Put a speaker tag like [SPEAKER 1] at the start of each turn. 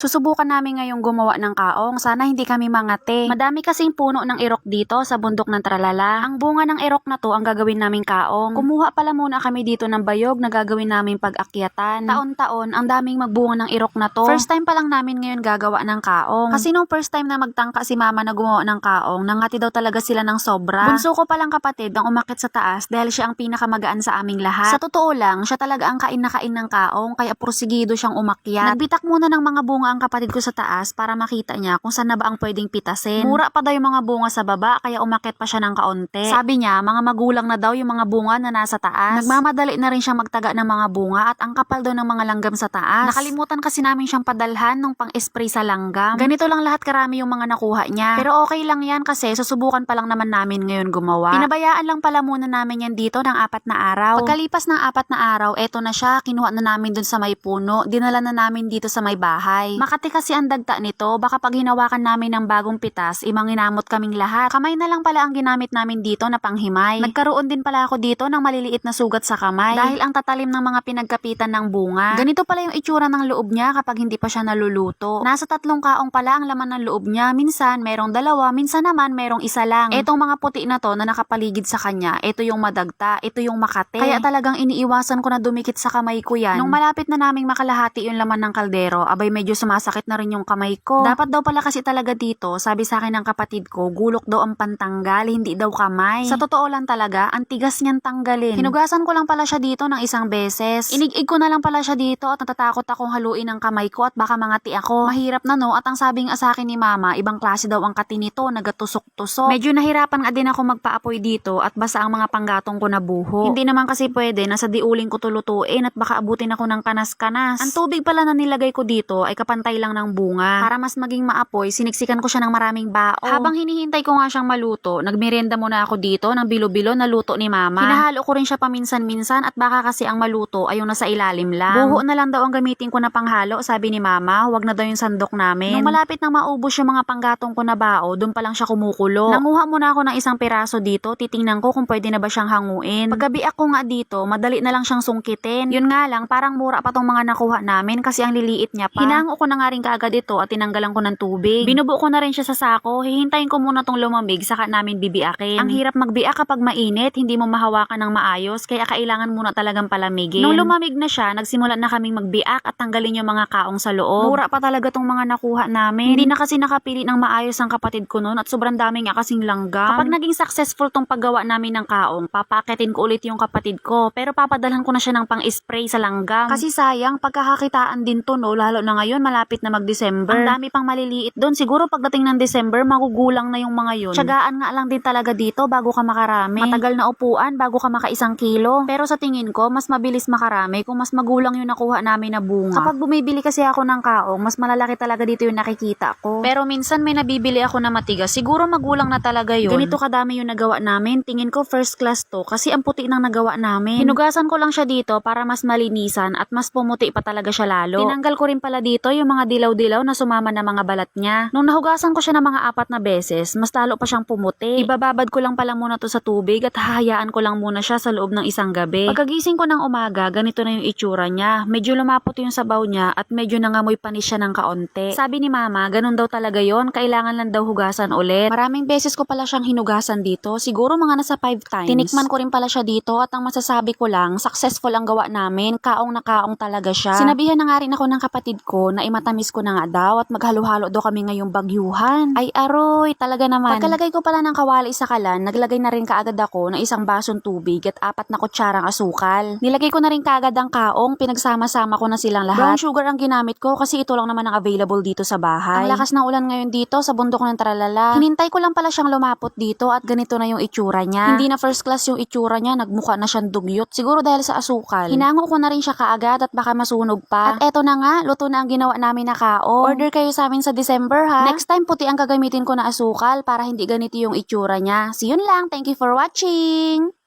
[SPEAKER 1] Susubukan namin ngayong gumawa ng kaong, sana hindi kami mangate. Madami kasing puno ng irok dito sa bundok ng Tralala. Ang bunga ng irok na to ang gagawin naming kaong. Kumuha pala muna kami dito ng bayog na gagawin naming pag-akyatan. Taon-taon, ang daming magbunga ng irok na to. First time pa lang namin ngayon gagawa ng kaong. Kasi nung first time na magtangka si mama na gumawa ng kaong, nangati daw talaga sila ng sobra. Bunso ko palang kapatid ang umakit sa taas dahil siya ang pinakamagaan sa aming lahat. Sa totoo lang, siya talaga ang kain na kain ng kaong kaya prosigido siyang umakyat. Nagbitak muna ng mga bunga ang kapatid ko sa taas para makita niya kung saan na ba ang pwedeng pitasin. Mura pa daw yung mga bunga sa baba kaya umakit pa siya ng kaunti. Sabi niya, mga magulang na daw yung mga bunga na nasa taas. Nagmamadali na rin siya magtaga ng mga bunga at ang kapal daw ng mga langgam sa taas. Nakalimutan kasi namin siyang padalhan nung pang-spray sa langgam. Ganito lang lahat karami yung mga nakuha niya. Pero okay lang yan kasi susubukan pa lang naman namin ngayon gumawa. Pinabayaan lang pala muna namin yan dito ng apat na araw. Pagkalipas ng apat na araw, eto na siya, kinuha na namin dun sa may puno, dinala na namin dito sa may bahay. Makati kasi ang dagta nito, baka pag hinawakan namin ng bagong pitas, imanginamot kaming lahat. Kamay na lang pala ang ginamit namin dito na panghimay. Nagkaroon din pala ako dito ng maliliit na sugat sa kamay dahil ang tatalim ng mga pinagkapitan ng bunga. Ganito pala yung itsura ng loob niya kapag hindi pa siya naluluto. Nasa tatlong kaong pala ang laman ng loob niya. Minsan merong dalawa, minsan naman merong isa lang. Etong mga puti na to na nakapaligid sa kanya, ito yung madagta, ito yung makate. Kaya talagang iniiwasan ko na dumikit sa kamay ko yan. Nung malapit na naming makalahati yung laman ng kaldero, abay medyo sumasakit na rin yung kamay ko. Dapat daw pala kasi talaga dito, sabi sa akin ng kapatid ko, gulok daw ang pantanggal, hindi daw kamay. Sa totoo lang talaga, ang tigas niyan tanggalin. Hinugasan ko lang pala siya dito ng isang beses. Inig-ig ko na lang pala siya dito at natatakot akong haluin ang kamay ko at baka mangati ako. Mahirap na no at ang sabi nga sa akin ni mama, ibang klase daw ang kati nito, nagatusok-tusok. Medyo nahirapan nga din ako magpaapoy dito at basa ang mga panggatong ko na buho. Hindi naman kasi pwede na sa diuling ko tulutuin at baka abutin ako ng kanas-kanas. Ang tubig pala na nilagay ko dito ay kapantay lang ng bunga. Para mas maging maapoy, siniksikan ko siya ng maraming bao. Habang hinihintay ko nga siyang maluto, nagmerienda muna ako dito ng bilo-bilo na luto ni mama. Hinahalo ko rin siya paminsan-minsan at baka kasi ang maluto ay yung nasa ilalim lang. Buho na lang daw ang gamitin ko na panghalo, sabi ni mama. Huwag na daw yung sandok namin. Nung malapit na maubos yung mga panggatong ko na bao, doon pa lang siya kumukulo. Nanguha muna ako ng isang piraso dito, titingnan ko kung pwede na ba siyang hanguin. Paggabi ako nga dito, madali na lang siyang sungkitin. Yun nga lang, parang mura pa tong mga nakuha namin kasi ang liliit niya pa. Hinango ko na nga rin kaagad ito at tinanggalan ko ng tubig. Binubo ko na rin siya sa sako, hihintayin ko muna tong lumamig saka namin bibiakin. Ang hirap magbiak kapag mainit, hindi mo mahawakan ng maayos, kaya kailangan muna talagang palamigin. Nung lumamig na siya, nagsimula na kaming magbiak at tanggalin yung mga kaong sa loob. Mura pa talaga tong mga nakuha namin. Hindi na kasi nakapili ng maayos ang kapatid ko noon at sobrang dami nga kasing langgam. Kapag naging successful tong paggawa namin ng kaong, papaketin ko ulit yung kapatid ko. Pero papadalhan ko na siya ng pang-spray sa langgam. Kasi sayang, pagkakakitaan din to no, lalo na ngayon malapit na mag-December. Ang dami pang maliliit doon. Siguro pagdating ng December, magugulang na yung mga yun. Tsagaan nga lang din talaga dito bago ka makarami. Matagal na upuan bago ka makaisang kilo. Pero sa tingin ko, mas mabilis makarami kung mas magulang yung nakuha namin na bunga. Kapag bumibili kasi ako ng kaong, mas malalaki talaga dito yung nakikita ko. Pero minsan may nabibili ako na matigas. Siguro magulang na talaga yun. Ganito kadami yung nagawa namin. Tingin ko first class to kasi ang puti ng nagawa namin. Hinugasan ko lang siya dito para mas malinisan at mas pumuti pa talaga siya lalo. Tinanggal ko rin pala dito yung mga dilaw-dilaw na sumama na mga balat niya. Nung nahugasan ko siya ng mga apat na beses, mas lalo pa siyang pumuti. Ibababad ko lang pala muna to sa tubig at hahayaan ko lang muna siya sa loob ng isang gabi. Pagkagising ko ng umaga, ganito na yung itsura niya. Medyo lumapot yung sabaw niya at medyo nangamoy panis siya ng kaonte. Sabi ni mama, ganun daw talaga yon kailangan lang daw hugasan ulit. Maraming beses ko pala siyang hinugasan dito, siguro mga nasa 5 times. Tinikman ko rin pala siya dito at ang masasabi ko lang, successful ang gawa namin, kaong na kaong talaga siya. Sinabihan na nga rin ako ng kapatid ko na imatamis ko na nga daw at maghalo-halo daw kami ngayong bagyuhan. Ay aroy, talaga naman. Pagkalagay ko pala ng kawali sa kalan, naglagay na rin kaagad ako ng isang basong tubig at apat na kutsarang asukal. Nilagay ko na rin kaagad ang kaong, pinagsama-sama ko na silang lahat. Brown sugar ang ginamit ko kasi ito lang naman ang available dito sa bahay. Ang lakas ng ulan ngayon dito sa bundok ng Tralala. Hinintay ko lang pala siyang lumapot dito at ganito na yung itsura niya. Hindi na first class yung itsura niya, nagmukha na siyang dugyot. Siguro dahil sa asukal. Hinango ko na rin siya kaagad at baka masunog pa. At eto na nga, luto na ang ginawa namin na kaong. Order kayo sa amin sa December ha. Next time puti ang gagamitin ko na asukal para hindi ganito yung itsura niya. See yun lang. Thank you for watching!